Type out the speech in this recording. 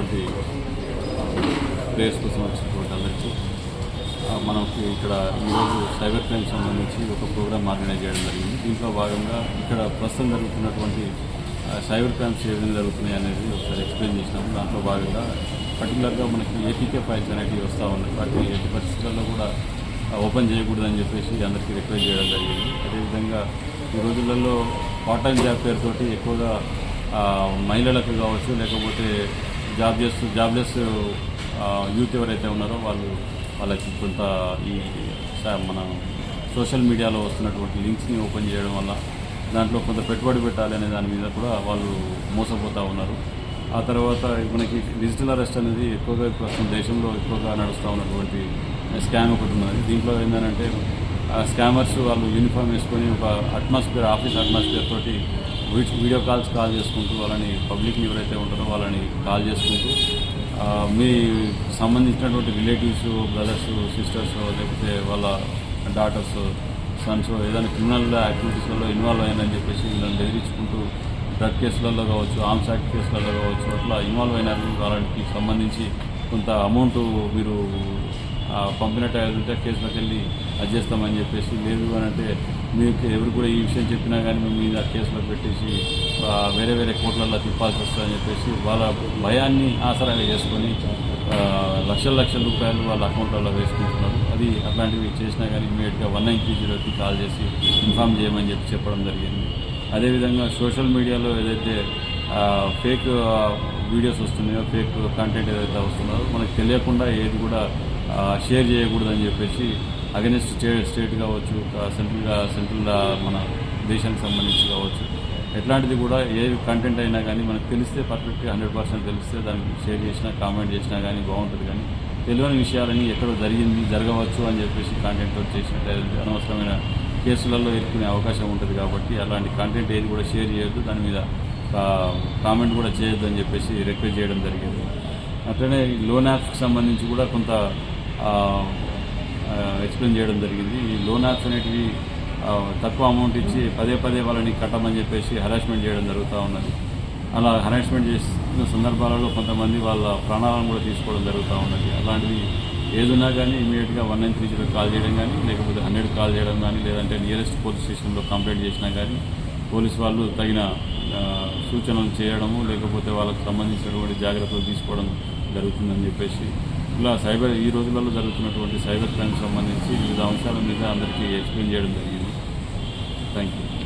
వచ్చినటువంటి ప్రేయర్స్ కోసం వచ్చినటువంటి అల్లర్జీ మనకి ఇక్కడ ఈరోజు సైబర్ క్రైమ్ సంబంధించి ఒక ప్రోగ్రామ్ ఆర్గనైజ్ చేయడం జరిగింది. దీంట్లో భాగంగా ఇక్కడ ప్రస్తుతం జరుగుతున్నటువంటి సైబర్ క్రైమ్స్ ఏ విధంగా జరుగుతున్నాయి అనేది ఒకసారి ఎక్స్ప్లెయిన్ చేసినాము. దాంట్లో భాగంగా పర్టికులర్గా మనకి ఏపీకే ఫైల్స్ అనేటివి వస్తూ ఉన్నాయి. వాటిని ఎట్టి పరిస్థితుల్లో కూడా ఓపెన్ చేయకూడదని చెప్పేసి అందరికీ రిక్వెస్ట్ చేయడం జరిగింది. అదేవిధంగా ఈ రోజులలో పార్ట్ టైం జాబ్ పేరుతోటి ఎక్కువగా మహిళలకు కావచ్చు లేకపోతే జాబ్ చేస్తూ జాబ్లెస్ యూత్ ఎవరైతే ఉన్నారో వాళ్ళు వాళ్ళకి కొంత ఈ మన సోషల్ మీడియాలో వస్తున్నటువంటి లింక్స్ని ఓపెన్ చేయడం వల్ల దాంట్లో కొంత పెట్టుబడి పెట్టాలి అనే దాని మీద కూడా వాళ్ళు మోసపోతూ ఉన్నారు. ఆ తర్వాత మనకి డిజిటల్ అరెస్ట్ అనేది ఎక్కువగా ప్రస్తుతం దేశంలో ఎక్కువగా నడుస్తూ ఉన్నటువంటి స్కామ్ ఒకటి ఉన్నది. దీంట్లో ఏంటంటే స్కామర్స్ వాళ్ళు యూనిఫామ్ వేసుకొని ఒక అట్మాస్ఫియర్ ఆఫీస్ అట్మాస్ఫియర్ తోటి వీడియో కాల్స్ కాల్ చేసుకుంటూ వాళ్ళని పబ్లిక్ని ఎవరైతే ఉంటారో వాళ్ళని కాల్ చేసుకుంటూ మీ సంబంధించినటువంటి రిలేటివ్స్ బ్రదర్స్ సిస్టర్స్ లేకపోతే వాళ్ళ డాటర్స్ సన్స్ ఏదైనా క్రిమినల్ యాక్టివిటీస్లలో ఇన్వాల్వ్ అయ్యారని చెప్పేసి వీళ్ళని బెదిరించుకుంటూ డ్రగ్ కేసులలో కావచ్చు ఆర్మ్స్ యాక్ట్ కేసులలో కావచ్చు అట్లా ఇన్వాల్వ్ అయినారు. వాళ్ళకి సంబంధించి కొంత అమౌంట్ మీరు పంపిన టైర్లుంటే ఉంటే వెళ్ళి అది చేస్తామని చెప్పేసి లేదు అని అంటే మీకు ఎవరు కూడా ఈ విషయం చెప్పినా కానీ మేము మీద కేసులో పెట్టేసి వేరే వేరే కోట్లలో తిప్పాల్సి వస్తుందని చెప్పేసి వాళ్ళ భయాన్ని ఆసరాగా చేసుకొని లక్షల లక్షల రూపాయలు వాళ్ళ అకౌంట్లలో వేసుకుంటున్నారు. అది అట్లాంటివి చేసినా కానీ ఇమీడియట్గా వన్ నైన్ త్రీ జీరోకి కాల్ చేసి ఇన్ఫామ్ చేయమని చెప్పి చెప్పడం జరిగింది. అదేవిధంగా సోషల్ మీడియాలో ఏదైతే ఫేక్ వీడియోస్ వస్తున్నాయో ఫేక్ కంటెంట్ ఏదైతే వస్తుందో మనకు తెలియకుండా ఏది కూడా షేర్ చేయకూడదని చెప్పేసి అగెనిస్ట్ స్టేట్ స్టేట్ కావచ్చు సెంట్రల్గా సెంట్రల్ మన దేశానికి సంబంధించి కావచ్చు. ఎట్లాంటిది కూడా ఏ కంటెంట్ అయినా కానీ మనకు తెలిస్తే పర్ఫెక్ట్గా హండ్రెడ్ పర్సెంట్ తెలిస్తే దానికి షేర్ చేసినా కామెంట్ చేసినా కానీ బాగుంటుంది. కానీ తెలియని విషయాలని ఎక్కడో జరిగింది జరగవచ్చు అని చెప్పేసి కాంటెంట్ చేసినట్టు అనవసరమైన కేసులలో ఎదుర్కొనే అవకాశం ఉంటుంది కాబట్టి అలాంటి కంటెంట్ ఏది కూడా షేర్ చేయొద్దు. దాని మీద కామెంట్ కూడా చేయొద్దు అని చెప్పేసి రిక్వెస్ట్ చేయడం జరిగింది. అట్లనే ఈ లోన్ యాప్స్కి సంబంధించి కూడా కొంత ఎక్స్ప్లెయిన్ చేయడం జరిగింది. ఈ లోన్ యాప్స్ అనేటివి తక్కువ అమౌంట్ ఇచ్చి పదే పదే వాళ్ళని కట్టమని చెప్పేసి హరాస్మెంట్ చేయడం జరుగుతూ ఉన్నది. అలా హరాస్మెంట్ చేసిన సందర్భాలలో కొంతమంది వాళ్ళ ప్రాణాలను కూడా తీసుకోవడం జరుగుతూ ఉన్నది. అలాంటివి ఏదున్నా కానీ ఇమీడియట్గా one nine three zero call చేయడం కానీ లేకపోతే హండ్రెడ్ కాల్ చేయడం కానీ లేదంటే నియరెస్ట్ పోలీస్ స్టేషన్లో కంప్లైంట్ చేసినా కానీ పోలీస్ వాళ్ళు తగిన సూచనలు చేయడము లేకపోతే వాళ్ళకు సంబంధించినటువంటి జాగ్రత్తలు తీసుకోవడం జరుగుతుందని చెప్పేసి ఇలా సైబర్ ఈ రోజులలో జరుగుతున్నటువంటి సైబర్ క్రైమ్ సంబంధించి వివిధ అంశాల మీద అందరికీ ఎక్స్ప్లెయిన్ చేయడం జరిగింది. Thank you